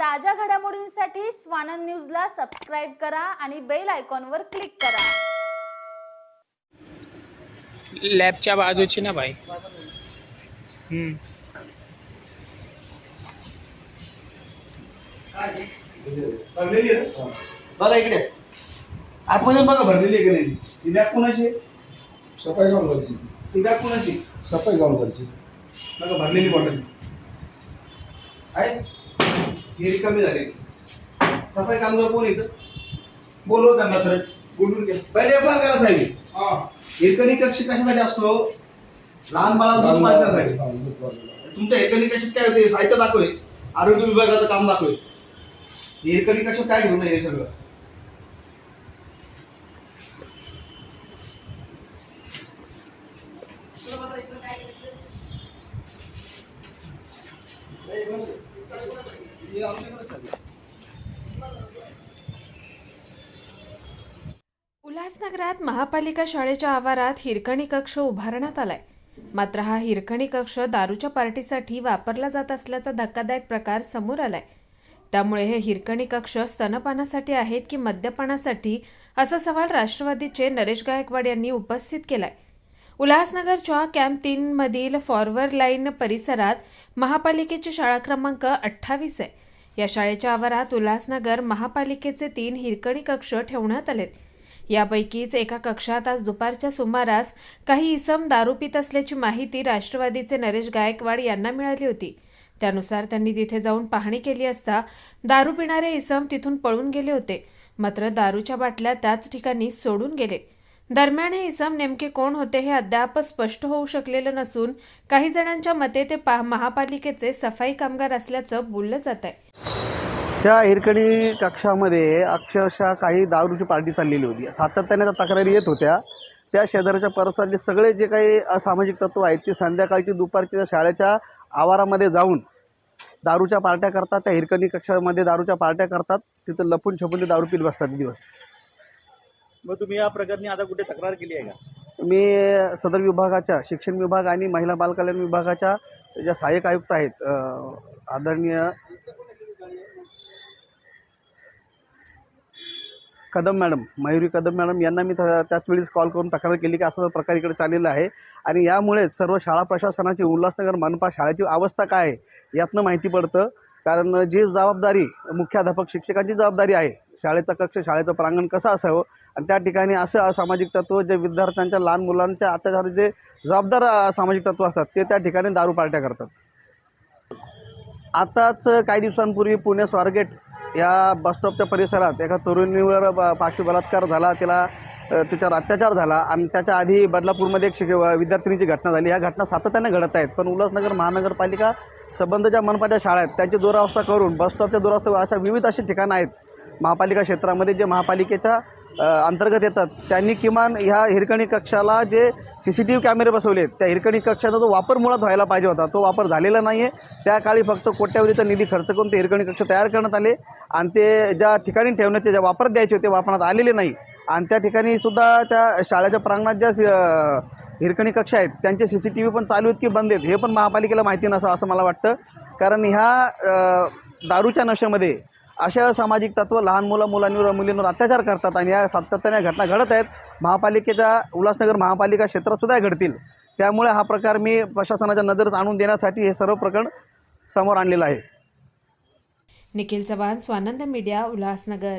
ताज्या घडामोडींसाठी स्वानंद न्यूजला सबस्क्राईब करा आणि बेल आयकॉनवर क्लिक करा. लॅबच्या बाजूची ना ना? बघा इकडे. आतमध्ये बघा भरलेली आहे की नाही ही बॅग कोणाची? सफाई कामगारची. ही बॅग कोणाची? सफाई कामगारची. बघा भरलेली बॉटल आहे? ही रिकामी झाली. सफाई कामगार कोण येतं बोलव त्यांना तर. बोलून घ्या. पहिले एफ आर करा साहेब. हिरकणी कक्ष कशासाठी असतो? लहान बाळाला दूध पाजण्यासाठी. तुमच्या हिरकणी कक्षात काय होते? साहित्य दाखवे. आरोग्य विभागाचं काम दाखवे. हिरकणी कक्षात काय घेऊन हे सगळं? हे चालू आहे. उल्हासनगरात महापालिका शाळेच्या आवारात हिरकणी कक्ष उभारण्यात आलाय. मात्र हा हिरकणी कक्ष दारूच्या पार्टीसाठी वापरला जात असल्याचा धक्कादायक प्रकार समोर आलाय. त्यामुळे हे हिरकणी कक्ष स्तनपानासाठी आहेत की मद्यपानासाठी? असा सवाल राष्ट्रवादीचे नरेश गायकवाड यांनी उपस्थित केलाय. उल्हासनगरच्या कॅम्प तीनमधील फॉरवर्ड लाईन परिसरात महापालिकेची शाळा क्रमांक अठ्ठावीस आहे. या शाळेच्या आवारात उल्हासनगर महापालिकेचे तीन हिरकणी कक्ष ठेवण्यात आलेत. यापैकीच एका कक्षात आज दुपारच्या सुमारास काही इसम दारू पित असल्याची माहिती राष्ट्रवादीचे नरेश गायकवाड यांना मिळाली होती. त्यानुसार त्यांनी तिथे जाऊन पाहणी केली असता दारू पिणारे इसम तिथून पळून गेले होते. मात्र दारूच्या बाटल्या त्याच ठिकाणी सोडून गेले. दरम्यान हे इसम नेमके कोण होते हे अद्याप स्पष्ट होऊ शकलेलं नसून काही जणांच्या मते ते पा महापालिकेचे सफाई कामगार असल्याचं बोललं जात आहे. त्या हिरकणी कक्षामध्ये अक्षरशः काही दारूची पार्टी चाललेली होती. सातत्याने त्या तक्रारी येत होत्या. त्या शेजारच्या परिसरातले सगळे जे काही असामाजिक तत्व आहेत ते संध्याकाळची दुपारची शाळेच्या आवारामध्ये जाऊन दारूच्या पार्ट्या करतात. त्या हिरकणी कक्षामध्ये दारूच्या पार्ट्या करतात. तिथं लपून छपून ते दारू पीत बसतात दिवस. मग तुम्ही या प्रकरणी आता कुठे तक्रार केली आहे का? मी सदर विभागाच्या शिक्षण विभाग आणि महिला बालकल्याण विभागाच्या ज्या सहाय्यक आयुक्त आहेत अ, आदरणीय कदम मॅडम मयुरी कदम मॅडम यांना मी त्या- त्याच वेळेस कॉल करून तक्रार केली की असं प्रकार इकडे चाललेला आहे. आणि यामुळेच सर्व शाळा प्रशासनाची उल्हासनगर मनपा शाळेची अवस्था काय आहे यातनं माहिती पडतं. कारण जी जबाबदारी मुख्याध्यापक शिक्षकांची जबाबदारी आहे शाळेचा कक्ष शाळेचं प्रांगण कसं असावं आणि त्या ठिकाणी असं असामाजिक तत्व जे विद्यार्थ्यांच्या लहान मुलांच्या अत्याचार जे जबाबदार सामाजिक तत्व असतात ते त्या ठिकाणी दारू पार्ट्या करतात. आताच काही दिवसांपूर्वी पुणे स्वारगेट या बसस्टॉपच्या परिसरात एका तरुणीवर ब- पाशवी बलात्कार झाला. तिला तिच्यावर अत्याचार झाला आणि त्याच्या आधी बदलापूरमध्ये एक शिक विद्यार्थिनीची घटना झाली. ह्या घटना सातत्याने घडत आहेत. पण उल्हासनगर महानगरपालिका संबंध ज्या मनपाच्या शाळा आहेत त्यांची दुरावस्था करून बसस्टॉपच्या दुरावस्था अशा विविध अशी ठिकाणं आहेत. महापालिका क्षेत्रामध्ये जे महापालिकेच्या अंतर्गत येतात त्यांनी किमान ह्या हिरकणी कक्षाला जे सी सी टी व्ही कॅमेरे बसवले आहेत त्या हिरकणी कक्षाचा जो वापर मुळात व्हायला पाहिजे होता तो वापर झालेला नाही आहे त्या काळी फक्त कोट्यावधीचा निधी खर्च करून ते हिरकणी कक्ष तयार करण्यात आले आणि ते ज्या ठिकाणी ठेवण्यात ज्या वापरात द्यायचे होते वापरण्यात आलेले नाही. आणि त्या ठिकाणी सुद्धा त्या शाळेच्या प्रांगणात ज्या हिरकणी कक्ष आहेत. त्यांचे सी सी टी व्ही पण चालू आहेत की बंद आहेत? हे पण महापालिकेला माहिती नसावं असं मला वाटतं. कारण ह्या दारूच्या नशेमध्ये अशा सामाजिक तत्व लहान मुलं मुलांवर मुलींवर अत्याचार करतात आणि या सातत्याने घटना घडत आहेत. महापालिकेच्या उल्हासनगर महापालिका क्षेत्रातसुद्धा घडतील. त्यामुळे हा प्रकार मी प्रशासनाच्या नजरेत आणून देण्यासाठी हे सर्व प्रकरण समोर आणलेलं आहे. निखिल चव्हाण स्वानंद मीडिया उल्हासनगर.